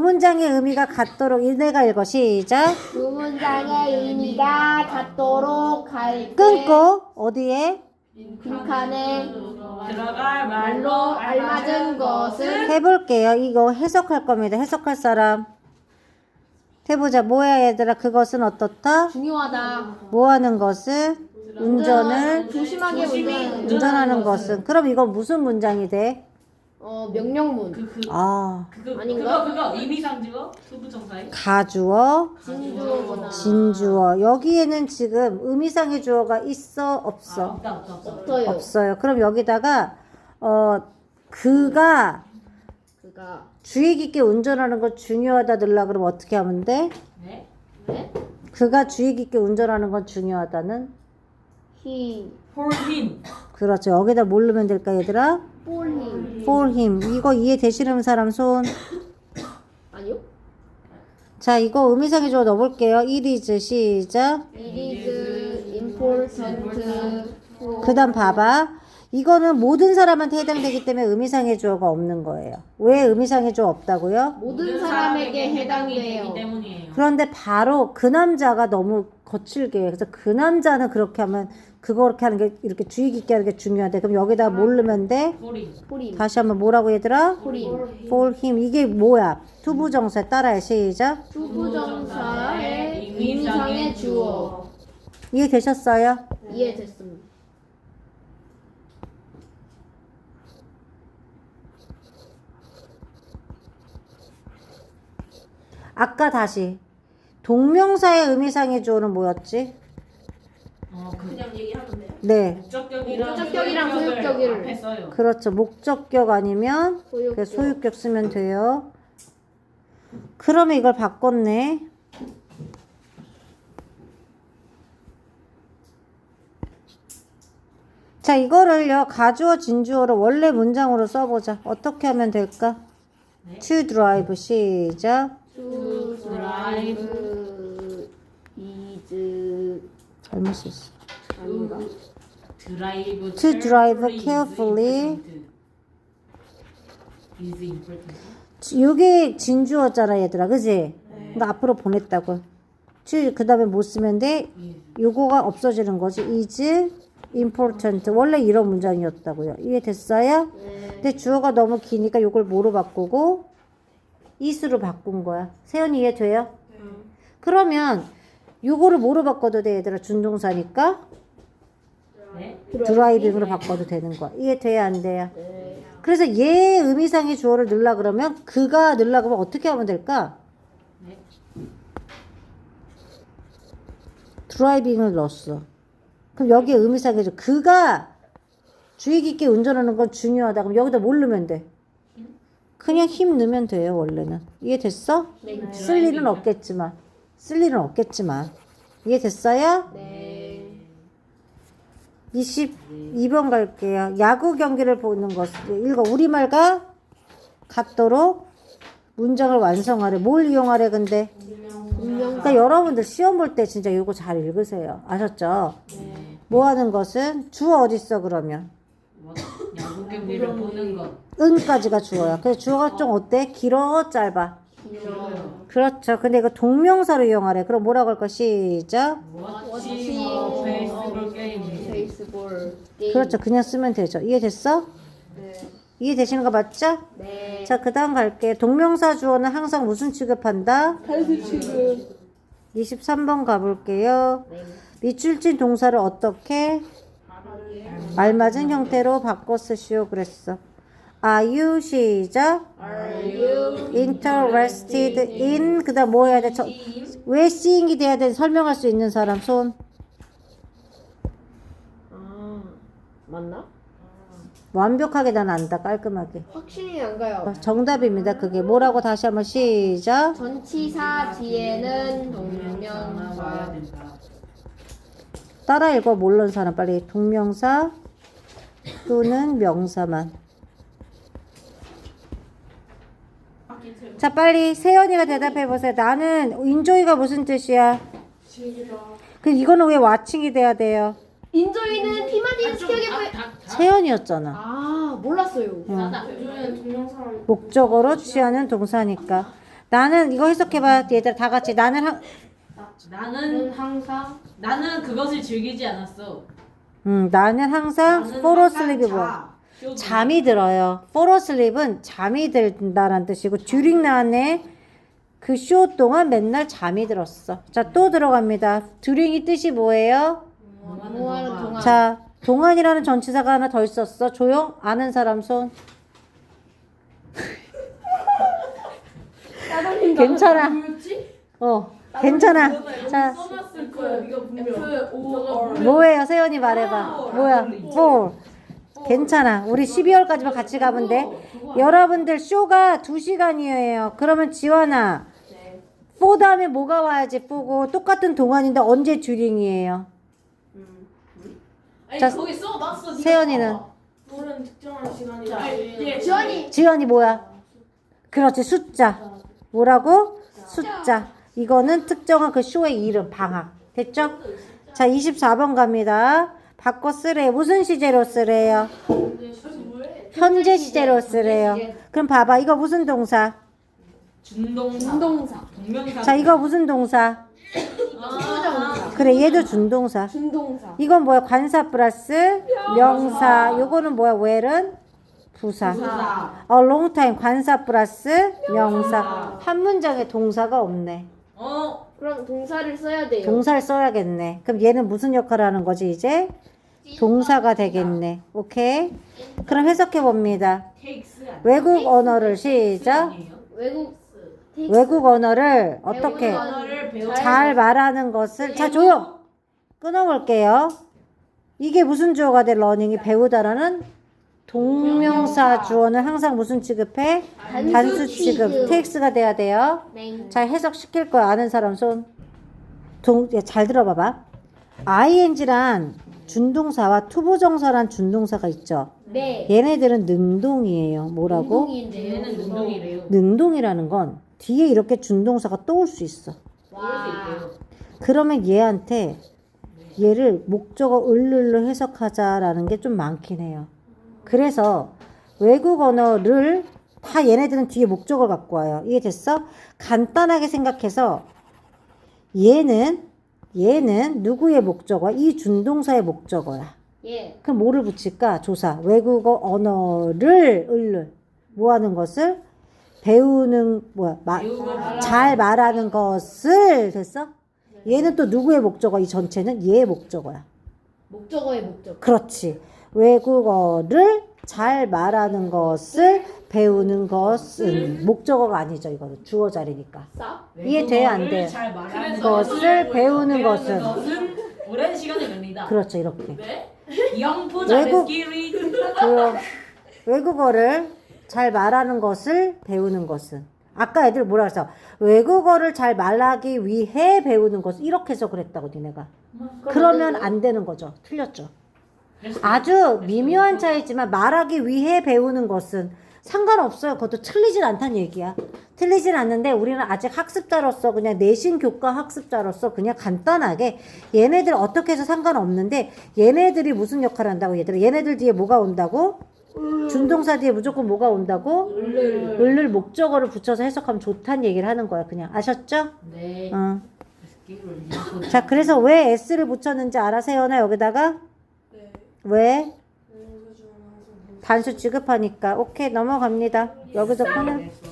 문장의 의미가 같도록 내가 읽어. 시작. 두 문장의 의미가 같도록 할때 끊고 어디에? 빈칸에 들어갈 말로 알맞은 것은 해볼게요. 이거 해석할 겁니다. 해석할 사람. 해보자. 뭐야 얘들아? 그것은 어떻다? 중요하다. 뭐 하는 것은 운전을 조심하게 운전. 운전하는 것은. 그럼 이건 무슨 문장이 돼? 어 명령문. 그, 그, 아 그거, 아닌가? 그거, 그거 의미상주어? 수부정사에? 가주어 진주어구나. 진주어 여기에는 지금 의미상의 주어가 있어 아, 없어 없다, 없다, 없다. 없어요. 없어요 그럼 여기다가 어 그가 그가 주의 깊게 운전하는 건 중요하다 넣으려 그러면 어떻게 하면 돼? 네? 네? 그가 주의 깊게 운전하는 건 중요하다는 he For him. 그렇죠 여기다 뭘 넣으면 될까 얘들아? For him. for him 이거 이해 되시는 사람 손 아니요? 자, 이거 의미상의 주어 넣어볼게요. it is 시작. It is important for 그 다음 봐봐. 이거는 모든 사람한테 해당되기 때문에 의미상의 주어가 없는 거예요. 왜 의미상의 주어 없다고요? 모든 사람에게 해당돼요. 때문이에요. 그런데 바로 그 남자가 너무 거칠게 해요. 그래서 그 남자는 그렇게 하면 그거 그렇게 하는 게 이렇게 주의 깊게 하는 게 중요한데 그럼 여기다 뭘 넣으면 돼? For him. for him. 다시 한번 뭐라고 얘들아? for him. for him 이게 뭐야? 투부정사 따라해 시작. 투부정사의 의미상의 주어. 이해되셨어요? 이해됐습니다. 아까 다시 동명사의 의미상의 주어는 뭐였지? 어, 그 그냥 얘기하면 돼요. 네. 목적격이랑 목적격이랑 소유격을. 앞에 써요. 그렇죠. 목적격 아니면 소유격. 그 소유격 쓰면 돼요. 그러면 이걸 바꿨네. 자, 이거를요, 가주어, 진주어를 원래 문장으로 써보자. 어떻게 하면 될까? 네. to drive, 시작. To drive is 잘못 썼어. 아닌가? 드라이브 To drive carefully. is important. 요게 진주어잖아, 얘들아. 그지? 나 앞으로 보냈다고. 그 다음에 못 쓰면 돼. is. 요거가 없어지는 거지. is important. 원래 이런 문장이었다고요. 이해됐어요? 네. 근데 주어가 너무 기니까 요걸 뭐로 바꾸고 is로 바꾼 거야. 세연이 이해돼요? 그러면 요거를 뭐로 바꿔도 돼, 얘들아? 준동사니까 네? 드라이빙으로 바꿔도 되는 거야. 이해돼야 안 돼요? 네. 그래서 얘 의미상의 주어를 넣으려 그러면 그가 넣으려 그러면 어떻게 하면 될까? 네? 드라이빙을 넣었어. 그럼 여기에 의미상의 주어 그가 주의 깊게 운전하는 건 중요하다. 그럼 여기다 뭘 넣으면 돼? 그냥 힘 넣으면 돼요, 원래는. 이해됐어? 네. 쓸 일은 없겠지만. 쓸 일은 없겠지만. 이해됐어요? 네. 22번 갈게요. 야구 경기를 보는 것. 읽어. 우리말과 같도록 문장을 완성하래. 뭘 이용하래, 근데? 그러니까 여러분들 시험 볼 때 진짜 이거 잘 읽으세요. 아셨죠? 네. 뭐 하는 것은 주어 어딨어, 그러면? 뭐, 야구 경기를 보는 것. 은까지가 주어야. 그래서 주어가 좀 어때? 길어, 짧아? 길어요. 그렇죠. 근데 이거 동명사로 이용하래. 그럼 뭐라고 할까? 시작. Baseball game. 게임. 그렇죠. 그냥 쓰면 되죠. 이해됐어? 네. 이해되시는 거 맞죠? 네. 자, 그 다음 갈게. 동명사 주어는 항상 무슨 취급한다? 탈수 지금. 23번 가볼게요. 네. 밑줄진 동사를 어떻게 알맞은 형태로 바꿔 쓰시오 그랬어. Are you 시작? Are you Interested in 그다음 뭐 해야 돼? 저, 왜 seeing이 돼야 돼? 설명할 수 있는 사람 손. 아 맞나? 완벽하게 난 안다 깔끔하게. 확신이 안 가요. 정답입니다. 그게 뭐라고 다시 한번 시작. 전치사 뒤에는 동명사. 된다. 따라 읽어 모르는 사람 빨리 동명사 또는 명사만. 자 빨리 세연이가 대답해 보세요. 나는 인조이가 무슨 뜻이야? 그 이거는 왜 와칭이 돼야 돼요? 인조이는 피마딘 스키하게 보여. 세연이었잖아. 아 몰랐어요. 응. 인조이는 동명사. 목적어로 취하는 동사니까. 나는 이거 해석해봐 얘들아 다 같이 나는 한, 나는 항상 나는 그것을 즐기지 않았어. 음, 나는 항상 나는 fall 항상 asleep이 뭐야? 자. 쇼 잠이 들어요. fall asleep은 잠이 들다라는 뜻이고 during 나네 그 쇼 동안 맨날 잠이 들었어. 자, 또 들어갑니다. during이 뜻이 뭐예요? 동안 자, 동안이라는 전치사가 하나 더 있었어. 조용? 아는 사람 손. 괜찮아. 어, 괜찮아. 자, 써놨을 거야. 네가 분명. 뭐예요? 세연이 말해봐. 뭐야? fall. 괜찮아. 우리 12월까지만 같이 가면 돼. 여러분들 쇼가 2시간이에요. 그러면 지원아. for 다음에 뭐가 와야지 for 똑같은 동안인데 언제 듀링이에요? 아니 자, 거기 써놨어. 네가 세연이는? 봐봐. 노는 특정한 시간이다. 예. 지원이 지연이 뭐야? 그렇지 숫자. 뭐라고? 숫자. 이거는 특정한 그 쇼의 이름 방학. 됐죠? 자 24번 갑니다. 바꿔 쓰래요. 무슨 시제로 쓰래요? 현재 시제로 쓰래요. 그럼 봐봐. 이거 무슨 동사? 준동사. 준동사 동명사. 자 이거 무슨 동사? 아, 그래 얘도 준동사. 준동사 이건 뭐야? 관사 플러스 명사. 요거는 뭐야? where은 부사. 부사. 어 long time 관사 플러스 명사. 한 문장에 동사가 없네. 어. 그럼 동사를 써야 돼요 동사를 써야겠네. 그럼 얘는 무슨 역할을 하는 거지 이제? 동사가 되겠네. 오케이. 그럼 해석해 봅니다. 외국 언어를 시작. 외국 언어를 어떻게 외국 언어를 배워. 잘 말하는 것을 자 조용. 끊어볼게요. 이게 무슨 주어가 돼? 러닝이 배우다라는 동명사 주어는 항상 무슨 취급해? 단수 취급. 텍스가 돼야 돼요. 네. 잘 해석시킬 거야 아는 사람 손. 동, 야, 잘 들어봐봐. ing란 준동사와 투부정사란 준동사가 있죠. 네. 얘네들은 능동이에요. 뭐라고? 운동인데요. 얘는 운동이래요. 능동이라는 건 뒤에 이렇게 준동사가 떠올 수 있어. 그러면 얘한테 얘를 목적어 을를로 해석하자라는 게 좀 많긴 해요. 그래서 외국 언어를 다 얘네들은 뒤에 목적어를 갖고 와요. 이해 됐어? 간단하게 생각해서 얘는 얘는 누구의 목적어? 이 준동사의 목적어야. 예. 그럼 뭐를 붙일까? 조사. 외국어 언어를 을를 뭐 하는 것을 배우는 뭐야? 마, 배우고 잘 말하는 것을 됐어? 얘는 또 누구의 목적어? 이 전체는 얘의 목적어야. 목적어의 목적. 그렇지. 외국어를 잘 말하는 것을 배우는 것은 목적어가 아니죠. 이거는 주어 자리니까. 싸? 이해돼요, 안 돼요? 잘 말하는 것을 배우는 것은 것은 오랜 시간이 걸린다. 그렇죠. 이렇게. 네? 영포 외국- 자베스키리 조용. 외국어를 잘 말하는 것을 배우는 것은 아까 애들 뭐라 그랬어? 외국어를 잘 말하기 위해 배우는 것 이렇게 해서 그랬다고 니네가. 그러면 안 되는 거죠. 틀렸죠. 아주 미묘한 차이지만 말하기 위해 배우는 것은 상관없어요. 그것도 틀리진 않다는 얘기야. 틀리진 않는데 우리는 아직 학습자로서 그냥 내신 교과 학습자로서 그냥 간단하게 얘네들 어떻게 해서 상관없는데 얘네들이 무슨 역할을 한다고 얘들아 얘네들 뒤에 뭐가 온다고? 준동사 뒤에 무조건 뭐가 온다고? 을을 목적어를 붙여서 해석하면 좋다는 얘기를 하는 거야. 그냥 아셨죠? 네. 어. 자, 그래서 왜 s를 붙였는지 알아세요 나 여기다가? 네. 왜? 항상 단수 취급하니까. 오케이, 넘어갑니다. 여기서 끊을. 됐어.